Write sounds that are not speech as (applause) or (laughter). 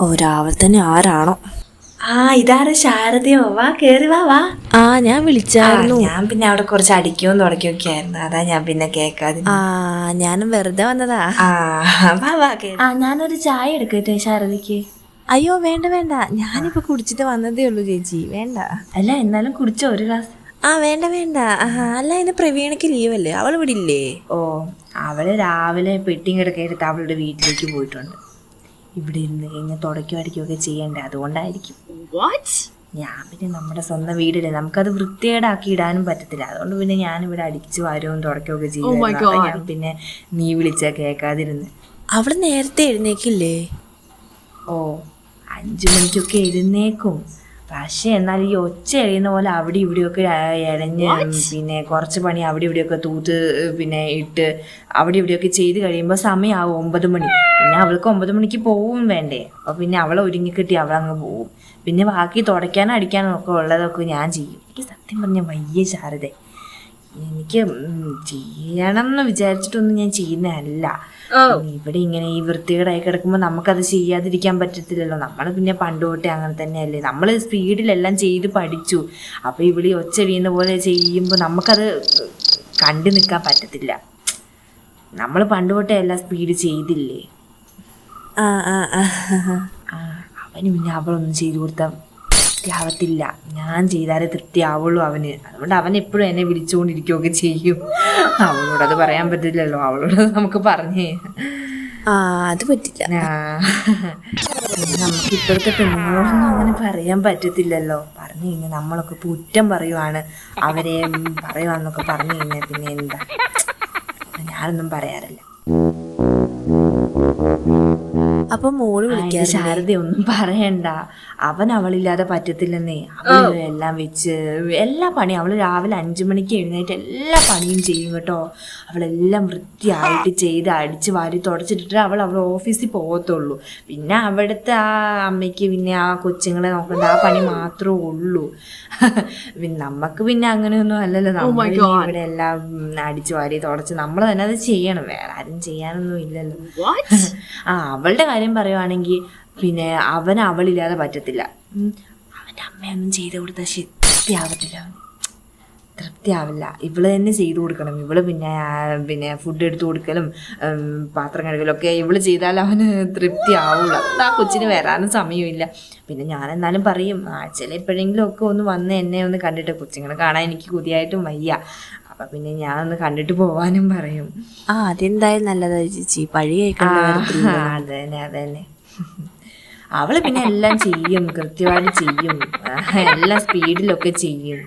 ഓ തന്നെ ആരാണോ? ആ ഇതാരാ ശാരദയോ? വാ കേറി വാ വാ. ആ ഞാൻ വിളിച്ചായിരുന്നു. ഞാൻ പിന്നെ അവിടെ കുറച്ച് അടിക്കുകയും തുടക്കൊക്കെ ആയിരുന്നു അതാ ഞാൻ പിന്നെ കേക്കാതെ ആ ഞാനും വെറുതെ വന്നതാ. ആ വാ വാ ആ ഞാനൊരു ചായ എടുക്കട്ടെ ശാരദയ്ക്ക്? അയ്യോ വേണ്ട വേണ്ട. ഞാനിപ്പോ കുടിച്ചിട്ട് വന്നതേ ഉള്ളൂ ചേച്ചി. വേണ്ട. അല്ല എന്നാലും കുടിച്ചോ ഒരു ഗ്ലാസ്. ആ വേണ്ട വേണ്ട. അല്ല ഇന്ന് പ്രവീണയ്ക്ക് ലീവല്ലേ അവൾ ഇവിടെ ഇല്ലേ? ഓ അവൾ രാവിലെ പെട്ടിങ് എടുത്ത് അവളുടെ വീട്ടിലേക്ക് പോയിട്ടുണ്ട്. ഇവിടെ ഇരുന്ന് കഴിഞ്ഞ് തുടയ്ക്കും ഒക്കെ ചെയ്യണ്ടേ? അതുകൊണ്ടായിരിക്കും. ഞാൻ പിന്നെ നമ്മുടെ സ്വന്തം വീടില്ലേ? നമുക്കത് വൃത്തികേടാക്കി ഇടാനും പറ്റത്തില്ല. അതുകൊണ്ട് പിന്നെ ഞാനിവിടെ അടിച്ചു വാരവും തുടക്കുകയൊക്കെ ചെയ്യും ഞാൻ പിന്നെ നീ വിളിച്ച കേൾക്കാതിരുന്ന്. അവിടെ നേരത്തെ എഴുന്നേക്കില്ലേ? ഓ അഞ്ചു മണിക്കൊക്കെ എഴുന്നേക്കും. പക്ഷേ എന്നാൽ ഈ ഒച്ച എറിയുന്ന പോലെ അവിടെ ഇവിടെയൊക്കെ ഇഴഞ്ഞ് പിന്നെ കുറച്ച് പണി അവിടെ ഇവിടെയൊക്കെ തൂത്ത് പിന്നെ ഇട്ട് അവിടെ ഇവിടെയൊക്കെ ചെയ്ത് കഴിയുമ്പോൾ സമയമാവും ഒമ്പത് മണി. പിന്നെ അവൾക്ക് ഒമ്പത് മണിക്ക് പോവും വേണ്ടേ. അപ്പോൾ പിന്നെ അവളെ ഒരുങ്ങിക്കെട്ടി അവളങ്ങ് പോവും. പിന്നെ ബാക്കി തുടയ്ക്കാനും അടിക്കാനും ഒക്കെ ഉള്ളതൊക്കെ ഞാൻ ചെയ്യും. എനിക്ക് സത്യം പറഞ്ഞ വയ്യ ശാരദ. എനിക്ക് ചെയ്യണം എന്ന് വിചാരിച്ചിട്ടൊന്നും ഞാൻ ചെയ്യുന്നതല്ല. ഇവിടെ ഇങ്ങനെ ഈ വൃത്തികേടായി കിടക്കുമ്പോൾ നമുക്കത് ചെയ്യാതിരിക്കാൻ പറ്റത്തില്ലല്ലോ. നമ്മൾ പിന്നെ പണ്ട് തൊട്ടേ അങ്ങനെ തന്നെയല്ലേ. നമ്മൾ സ്പീഡിലെല്ലാം ചെയ്ത് പഠിച്ചു. അപ്പോൾ ഇവിടെ ഒച്ച വീണ പോലെ ചെയ്യുമ്പോൾ നമുക്കത് കണ്ടു നിൽക്കാൻ പറ്റത്തില്ല. നമ്മൾ പണ്ട് തൊട്ടേ എല്ലാം സ്പീഡ് ചെയ്തില്ലേ? അവന് പിന്നെ അവളൊന്നും ചെയ്തു കൊടുത്താൽ തൃപ്തിയാവത്തില്ല ഞാൻ ചെയ്താലേ തൃപ്തിയാവുള്ളൂ അവന്. അതുകൊണ്ട് അവൻ എപ്പോഴും എന്നെ വിളിച്ചുകൊണ്ടിരിക്കുകയൊക്കെ ചെയ്യും. അവളോട് അത് പറയാൻ പറ്റില്ലല്ലോ. അവളോട് നമുക്ക് പറഞ്ഞേ. അത് പറ്റില്ല. നമുക്ക് ഇപ്പോഴത്തെ പെണ്ണുങ്ങളോടൊന്നും അങ്ങനെ പറയാൻ പറ്റത്തില്ലല്ലോ. പറഞ്ഞു കഴിഞ്ഞാൽ നമ്മളൊക്കെ കുറ്റം പറയുവാണ്. അവരെ പറയുവാന്നൊക്കെ പറഞ്ഞു കഴിഞ്ഞാൽ പിന്നെ എന്താ? ഞാനൊന്നും പറയാറില്ല. അപ്പൊ മോൾ വിളിക്കാൻ ശാരദ ഒന്നും പറയണ്ട. അവൻ അവളില്ലാതെ പറ്റത്തില്ലെന്നേ. എല്ലാം വെച്ച് എല്ലാ പണിയും അവൾ രാവിലെ അഞ്ചു മണിക്ക് എഴുന്നേറ്റ് എല്ലാ പണിയും ചെയ്യും കേട്ടോ. അവളെല്ലാം വൃത്തിയായിട്ട് ചെയ്ത് അടിച്ച് വാരി തുടച്ചിട്ടിട്ട് അവൾ അവൾ ഓഫീസിൽ പോകത്തുള്ളൂ. പിന്നെ അവിടുത്തെ ആ അമ്മയ്ക്ക് പിന്നെ ആ കൊച്ചുങ്ങളെ നോക്കണ്ട ആ പണി മാത്രമേ ഉള്ളൂ. പിന്നെ നമുക്ക് പിന്നെ അങ്ങനെയൊന്നും അല്ലല്ലോ. നമ്മൾ പിന്നെ ഇവിടെ എല്ലാം അടിച്ച് വാരി തുടച്ച് നമ്മൾ തന്നെ അത് ചെയ്യണം. വേറെ ആരും ചെയ്യാനൊന്നും ഇല്ലല്ലോ. ആ അവളുടെ കാര്യം പറയുവാണെങ്കിൽ പിന്നെ അവൻ അവളില്ലാതെ പറ്റത്തില്ല. അവന്റെ അമ്മയൊന്നും ചെയ്ത് കൊടുത്താൽ തൃപ്തിയാവത്തില്ല. അവന് തൃപ്തിയാവില്ല. ഇവൾ തന്നെ ചെയ്തു കൊടുക്കണം. ഇവൾ പിന്നെ പിന്നെ ഫുഡ് എടുത്തു കൊടുക്കലും പാത്രം കഴുകലും ഒക്കെ ഇവൾ ചെയ്താൽ അവന് തൃപ്തി ആവുള്ളൂ അതുകൊണ്ട് ആ കൊച്ചിന് വരാനും സമയമില്ല. പിന്നെ ഞാൻ എന്നാലും പറയും ആഴ്ചയിൽ എപ്പോഴെങ്കിലും ഒക്കെ ഒന്ന് വന്ന് എന്നെ ഒന്ന് കണ്ടിട്ട് കൊച്ചുങ്ങളെ കാണാൻ എനിക്ക് കൊതിയായിട്ടും വയ്യ. അപ്പം പിന്നെ ഞാൻ ഒന്ന് കണ്ടിട്ട് പോവാനും പറയും. ആ അതെന്തായാലും നല്ലതാ ചേച്ചി. പഴി (laughs) അതന്നെ അതന്നെ. അവൾ പിന്നെ എല്ലാം ചെയ്യും കൃത്യമായിട്ട് ചെയ്യും. എല്ലാം സ്പീഡിലൊക്കെ ചെയ്യും.